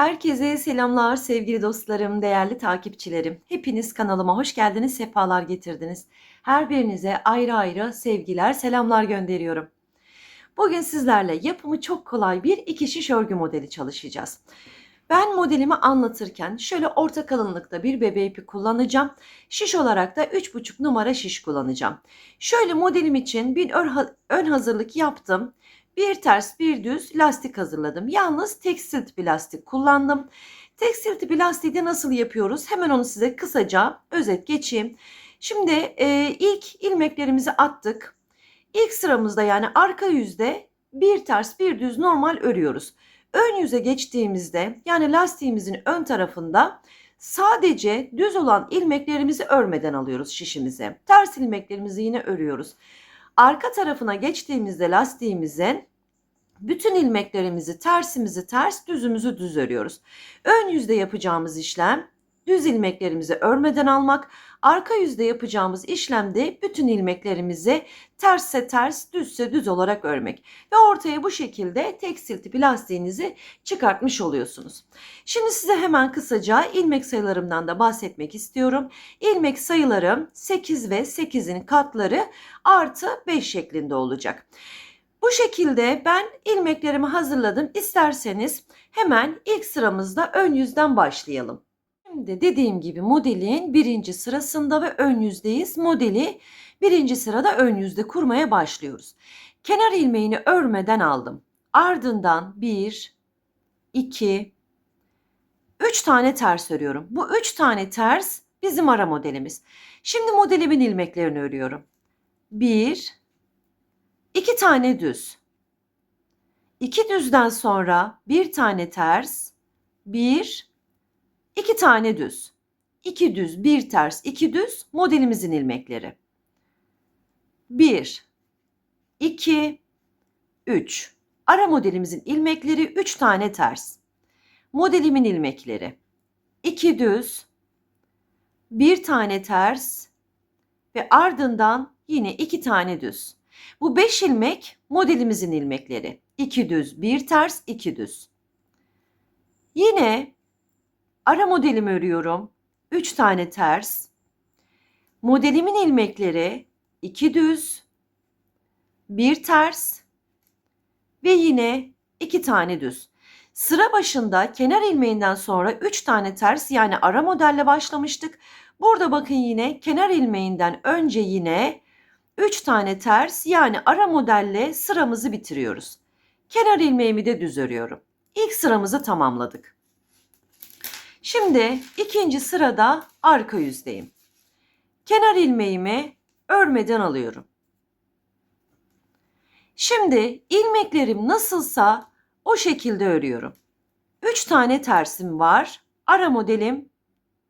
Herkese selamlar sevgili dostlarım, değerli takipçilerim. Hepiniz kanalıma hoş geldiniz, sefalar getirdiniz. Her birinize ayrı ayrı sevgiler, selamlar gönderiyorum. Bugün sizlerle yapımı çok kolay bir iki şiş örgü modeli çalışacağız. Ben modelimi anlatırken şöyle orta kalınlıkta bir bebe ipi kullanacağım. Şiş olarak da 3,5 numara şiş kullanacağım. Şöyle modelim için bir ön- hazırlık yaptım. Bir ters bir düz lastik hazırladım. Yalnız tekstil tipi lastik kullandım. Tekstil tipi lastiği de nasıl yapıyoruz? Hemen onu size kısaca özet geçeyim. Şimdi e, ilk ilmeklerimizi attık. İlk sıramızda yani arka yüzde bir ters bir düz normal örüyoruz. Ön yüze geçtiğimizde yani lastiğimizin ön tarafında sadece düz olan ilmeklerimizi örmeden alıyoruz şişimize. Ters ilmeklerimizi yine örüyoruz. Arka tarafına geçtiğimizde lastiğimizin bütün ilmeklerimizi tersimizi ters, düzümüzü düz örüyoruz. Ön yüzde yapacağımız işlem düz ilmeklerimizi örmeden almak. Arka yüzde yapacağımız işlemde bütün ilmeklerimizi tersse ters, düzse düz olarak örmek. Ve ortaya bu şekilde tekstil tipi lastiğinizi çıkartmış oluyorsunuz. Şimdi size hemen kısaca ilmek sayılarımdan da bahsetmek istiyorum. İlmek sayılarım 8 ve 8'in katları artı 5 şeklinde olacak. Bu şekilde ben ilmeklerimi hazırladım. İsterseniz hemen ilk sıramızda ön yüzden başlayalım. Şimdi dediğim gibi modelin birinci sırasında ve ön yüzdeyiz. Modeli birinci sırada ön yüzde kurmaya başlıyoruz. Kenar ilmeğini örmeden aldım. Ardından 1, 2, 3 tane ters örüyorum. Bu 3 tane ters bizim ara modelimiz. Şimdi modelimin ilmeklerini örüyorum. 1, 2 tane düz. 2 düzden sonra bir tane ters, 1, 2 tane düz. 2 düz, 1 ters, 2 düz modelimizin ilmekleri. 1, 2, 3. Ara modelimizin ilmekleri 3 tane ters. Modelimin ilmekleri. 2 düz, 1 tane ters ve ardından yine 2 tane düz. Bu 5 ilmek modelimizin ilmekleri. 2 düz, 1 ters, 2 düz. Yine ara modelimi örüyorum. 3 tane ters. Modelimin ilmekleri 2 düz, 1 ters ve yine 2 tane düz. Sıra başında kenar ilmeğinden sonra 3 tane ters yani ara modelle başlamıştık. Burada bakın yine kenar ilmeğinden önce yine 3 tane ters yani ara modelle sıramızı bitiriyoruz. Kenar ilmeğimi de düz örüyorum. İlk sıramızı tamamladık. Şimdi ikinci sırada arka yüzdeyim. Kenar ilmeğimi örmeden alıyorum. Şimdi ilmeklerim nasılsa o şekilde örüyorum. 3 tane tersim var. Ara modelim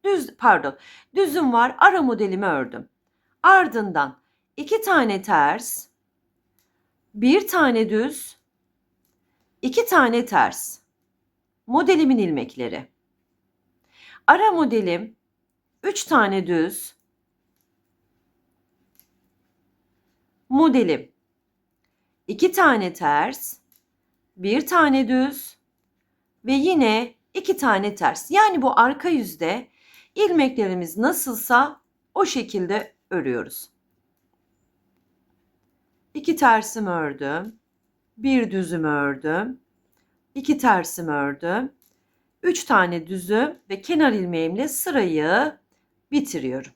düz pardon düzüm var. Ara modelimi ördüm. Ardından 2 tane ters, 1 tane düz, 2 tane ters. Modelimin ilmekleri. Ara modelim 3 tane düz. Modelim 2 tane ters, 1 tane düz ve yine 2 tane ters. Yani bu arka yüzde ilmeklerimiz nasılsa o şekilde örüyoruz. 2 tersim ördüm. Bir düzüm ördüm. 2 tersim ördüm. 3 tane düzüm ve kenar ilmeğimle sırayı bitiriyorum.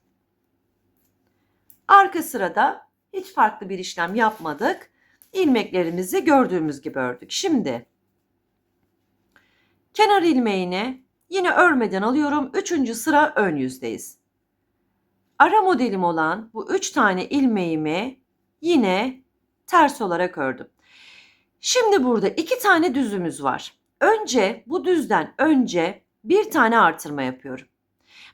Arka sırada hiç farklı bir işlem yapmadık. İlmeklerimizi gördüğümüz gibi ördük. Şimdi kenar ilmeğini yine örmeden alıyorum. Üçüncü sıra ön yüzdeyiz. Ara modelim olan bu üç tane ilmeğimi yine ters olarak ördüm. Şimdi burada iki tane düzümüz var. Önce bu düzden önce bir tane artırma yapıyorum.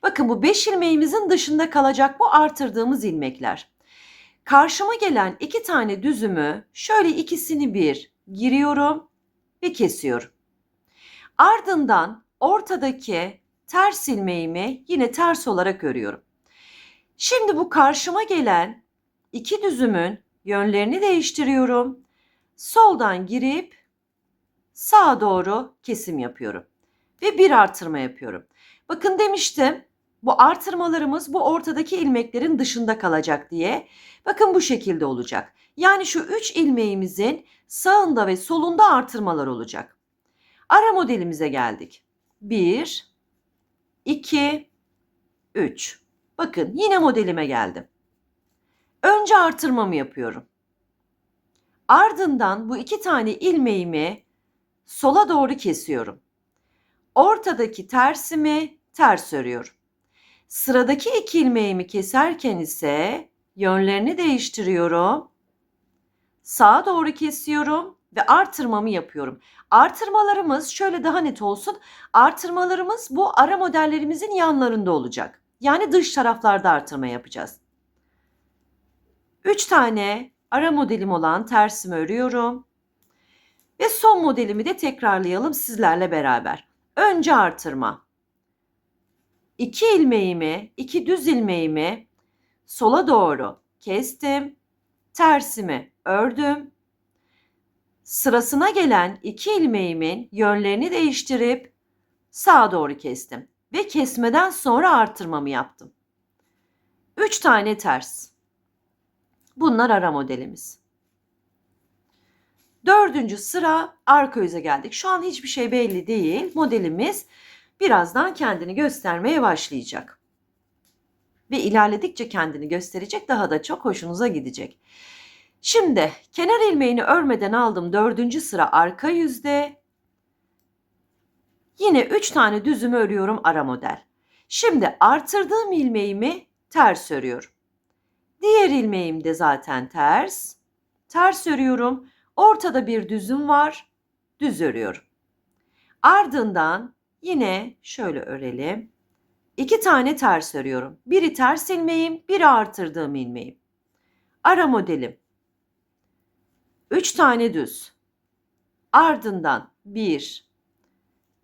Bakın bu 5 ilmeğimizin dışında kalacak bu artırdığımız ilmekler. Karşıma gelen iki tane düzümü şöyle ikisini bir giriyorum ve kesiyorum. Ardından ortadaki ters ilmeğimi yine ters olarak örüyorum. Şimdi bu karşıma gelen iki düzümün yönlerini değiştiriyorum. Soldan girip sağa doğru kesim yapıyorum. ve bir artırma yapıyorum. Bakın demiştim bu artırmalarımız bu ortadaki ilmeklerin dışında kalacak diye. Bakın bu şekilde olacak. Yani şu 3 ilmeğimizin sağında ve solunda artırmalar olacak. Ara modelimize geldik. 1, 2, 3. Bakın yine modelime geldim. Önce artırmamı yapıyorum. Ardından bu iki tane ilmeğimi sola doğru kesiyorum. Ortadaki tersimi ters örüyorum. Sıradaki iki ilmeğimi keserken ise yönlerini değiştiriyorum. Sağa doğru kesiyorum ve artırmamı yapıyorum. Artırmalarımız şöyle daha net olsun. Artırmalarımız bu ara modellerimizin yanlarında olacak. Yani dış taraflarda artırma yapacağız. 3 tane ara modelim olan tersimi örüyorum. Ve son modelimi de tekrarlayalım sizlerle beraber. Önce artırma. 2 ilmeğimi, 2 düz ilmeğimi sola doğru kestim. Tersimi ördüm. Sırasına gelen 2 ilmeğimin yönlerini değiştirip sağa doğru kestim ve kesmeden sonra artırmamı yaptım. 3 tane ters. Bunlar ara modelimiz. Dördüncü sıra arka yüze geldik. Şu an hiçbir şey belli değil. Modelimiz birazdan kendini göstermeye başlayacak. Ve ilerledikçe kendini gösterecek daha da çok hoşunuza gidecek. Şimdi kenar ilmeğini örmeden aldım dördüncü sıra arka yüzde. Yine üç tane düzümü örüyorum ara model. Şimdi artırdığım ilmeğimi ters örüyorum. Diğer ilmeğim de zaten ters. Ters örüyorum. Ortada bir düzüm var. Düz örüyorum. Ardından yine şöyle örelim. İki tane ters örüyorum. Biri ters ilmeğim, biri artırdığım ilmeğim. Ara modelim. Üç tane düz. Ardından bir,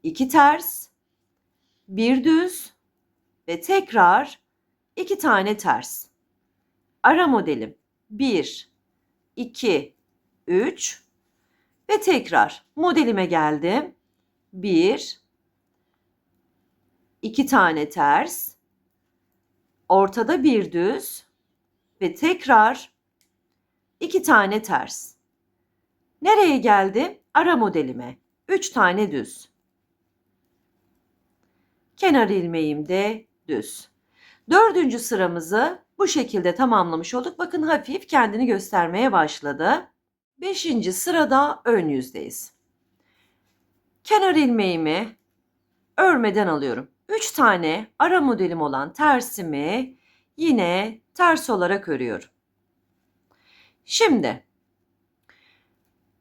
iki ters, bir düz ve tekrar iki tane ters. Ara modelim 1, 2, 3 ve tekrar modelime geldim. 1, 2 tane ters, ortada bir düz ve tekrar 2 tane ters. Nereye geldim? Ara modelime. 3 tane düz. Kenar ilmeğim de düz. Dördüncü sıramızı bu şekilde tamamlamış olduk. Bakın hafif kendini göstermeye başladı. Beşinci sırada ön yüzdeyiz. Kenar ilmeğimi örmeden alıyorum. Üç tane ara modelim olan tersimi yine ters olarak örüyorum. Şimdi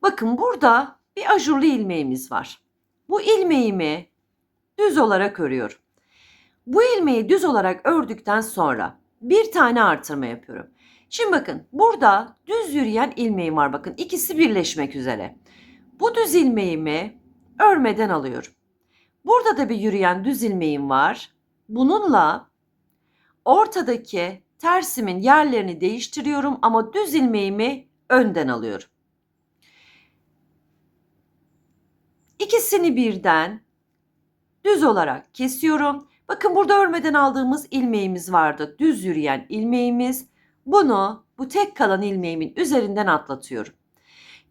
bakın burada bir ajurlu ilmeğimiz var. Bu ilmeğimi düz olarak örüyorum. Bu ilmeği düz olarak ördükten sonra bir tane artırma yapıyorum. Şimdi bakın burada düz yürüyen ilmeğim var bakın ikisi birleşmek üzere. Bu düz ilmeğimi örmeden alıyorum. Burada da bir yürüyen düz ilmeğim var. Bununla ortadaki tersimin yerlerini değiştiriyorum ama düz ilmeğimi önden alıyorum. İkisini birden düz olarak kesiyorum Bakın burada örmeden aldığımız ilmeğimiz vardı. Düz yürüyen ilmeğimiz. Bunu bu tek kalan ilmeğimin üzerinden atlatıyorum.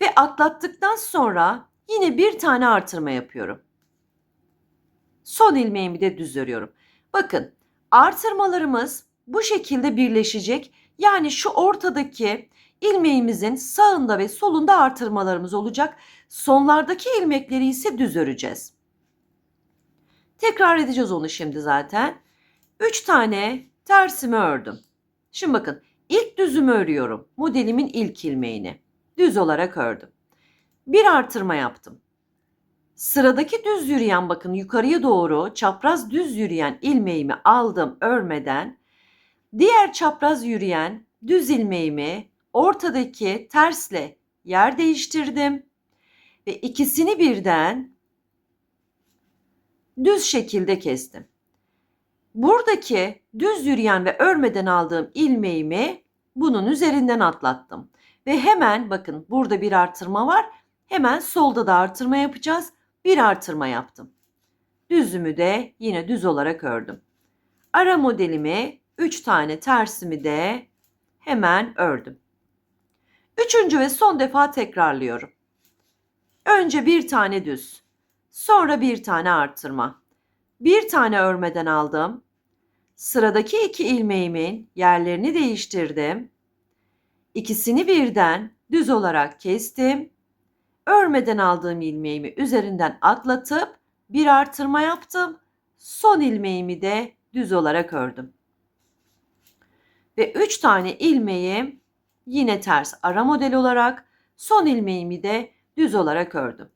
Ve atlattıktan sonra yine bir tane artırma yapıyorum. Son ilmeğimi de düz örüyorum. Bakın artırmalarımız bu şekilde birleşecek. Yani şu ortadaki ilmeğimizin sağında ve solunda artırmalarımız olacak. Sonlardaki ilmekleri ise düz öreceğiz. Tekrar edeceğiz onu şimdi zaten. 3 tane tersimi ördüm. Şimdi bakın ilk düzümü örüyorum. Modelimin ilk ilmeğini. Düz olarak ördüm. Bir artırma yaptım. Sıradaki düz yürüyen bakın yukarıya doğru çapraz düz yürüyen ilmeğimi aldım örmeden. Diğer çapraz yürüyen düz ilmeğimi ortadaki tersle yer değiştirdim ve ikisini birden düz şekilde kestim. Buradaki düz yürüyen ve örmeden aldığım ilmeğimi bunun üzerinden atlattım. Ve hemen bakın burada bir artırma var. Hemen solda da artırma yapacağız. Bir artırma yaptım. düzümü de yine düz olarak ördüm. Ara modelimi 3 tane tersimi de hemen ördüm. Üçüncü ve son defa tekrarlıyorum. Önce bir tane düz, sonra bir tane artırma. Bir tane örmeden aldım. Sıradaki iki ilmeğimin yerlerini değiştirdim. İkisini birden düz olarak kestim. Örmeden aldığım ilmeğimi üzerinden atlatıp bir artırma yaptım. Son ilmeğimi de düz olarak ördüm. Ve 3 tane ilmeğim yine ters ara model olarak son ilmeğimi de düz olarak ördüm.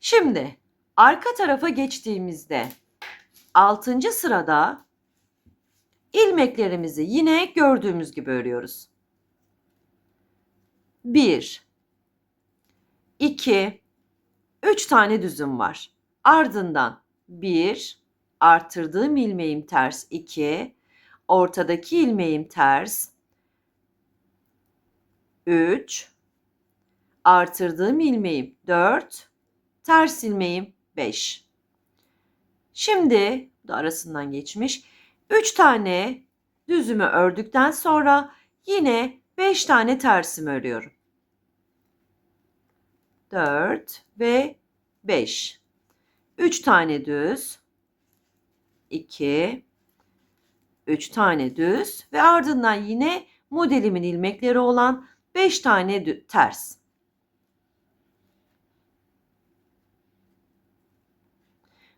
Şimdi arka tarafa geçtiğimizde 6. sırada ilmeklerimizi yine gördüğümüz gibi örüyoruz. 1 2 3 tane düzüm var. Ardından 1 artırdığım ilmeğim ters 2 ortadaki ilmeğim ters 3 artırdığım ilmeğim 4 ters ilmeğim 5 şimdi da arasından geçmiş 3 tane düzümü ördükten sonra yine 5 tane tersimi örüyorum. 4 ve 5 3 tane düz. 2 3 tane düz ve ardından yine modelimin ilmekleri olan 5 tane ters.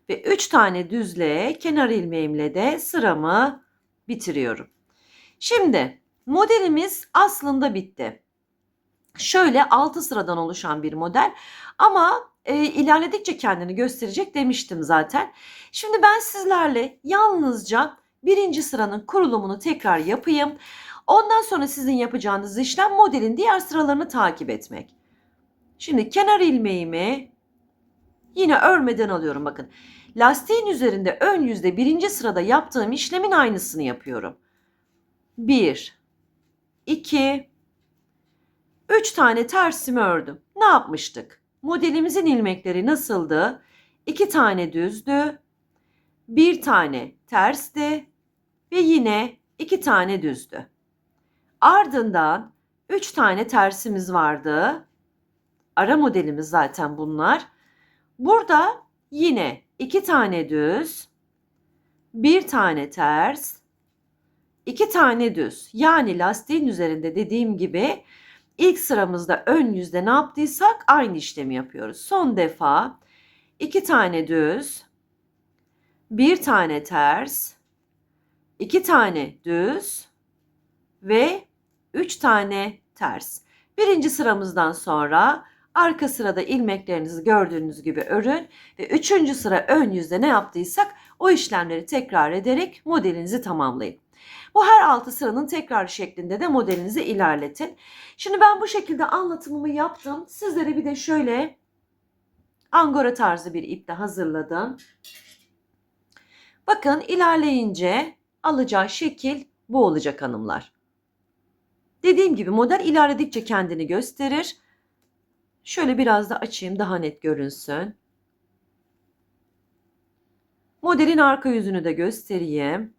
Ve 3 tane düzle kenar ilmeğimle de sıramı bitiriyorum. Şimdi modelimiz aslında bitti. Şöyle 6 sıradan oluşan bir model ama e, ilerledikçe kendini gösterecek demiştim zaten. Şimdi ben sizlerle yalnızca birinci sıranın kurulumunu tekrar yapayım. Ondan sonra sizin yapacağınız işlem modelin diğer sıralarını takip etmek. Şimdi kenar ilmeğimi yine örmeden alıyorum bakın. Lastiğin üzerinde ön yüzde birinci sırada yaptığım işlemin aynısını yapıyorum. 1, 2, 3 tane tersimi ördüm. Ne yapmıştık? Modelimizin ilmekleri nasıldı? 2 tane düzdü, bir tane tersti ve yine iki tane düzdü. Ardından üç tane tersimiz vardı. Ara modelimiz zaten bunlar. Burada yine iki tane düz, bir tane ters, iki tane düz. Yani lastiğin üzerinde dediğim gibi ilk sıramızda ön yüzde ne yaptıysak aynı işlemi yapıyoruz. Son defa iki tane düz, bir tane ters, iki tane düz ve üç tane ters. Birinci sıramızdan sonra arka sırada ilmeklerinizi gördüğünüz gibi örün ve üçüncü sıra ön yüzde ne yaptıysak o işlemleri tekrar ederek modelinizi tamamlayın. Bu her altı sıranın tekrar şeklinde de modelinizi ilerletin. Şimdi ben bu şekilde anlatımımı yaptım. Sizlere bir de şöyle angora tarzı bir iple hazırladım. Bakın ilerleyince alacağı şekil bu olacak hanımlar. Dediğim gibi model ilerledikçe kendini gösterir. Şöyle biraz da açayım daha net görünsün. Modelin arka yüzünü de göstereyim.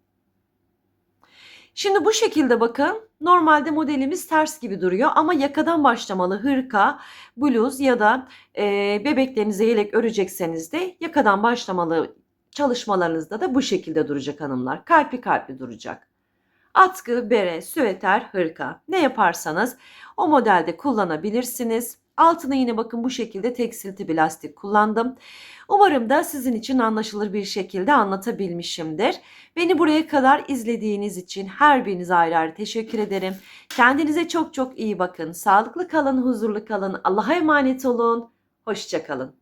Şimdi bu şekilde bakın normalde modelimiz ters gibi duruyor ama yakadan başlamalı hırka, bluz ya da e, bebeklerinize yelek örecekseniz de yakadan başlamalı çalışmalarınızda da bu şekilde duracak hanımlar. Kalpli kalpli duracak. Atkı, bere, süveter, hırka ne yaparsanız o modelde kullanabilirsiniz. Altına yine bakın bu şekilde tekstil tipi lastik kullandım. Umarım da sizin için anlaşılır bir şekilde anlatabilmişimdir. Beni buraya kadar izlediğiniz için her birinize ayrı ayrı teşekkür ederim. Kendinize çok çok iyi bakın. Sağlıklı kalın, huzurlu kalın. Allah'a emanet olun. Hoşçakalın.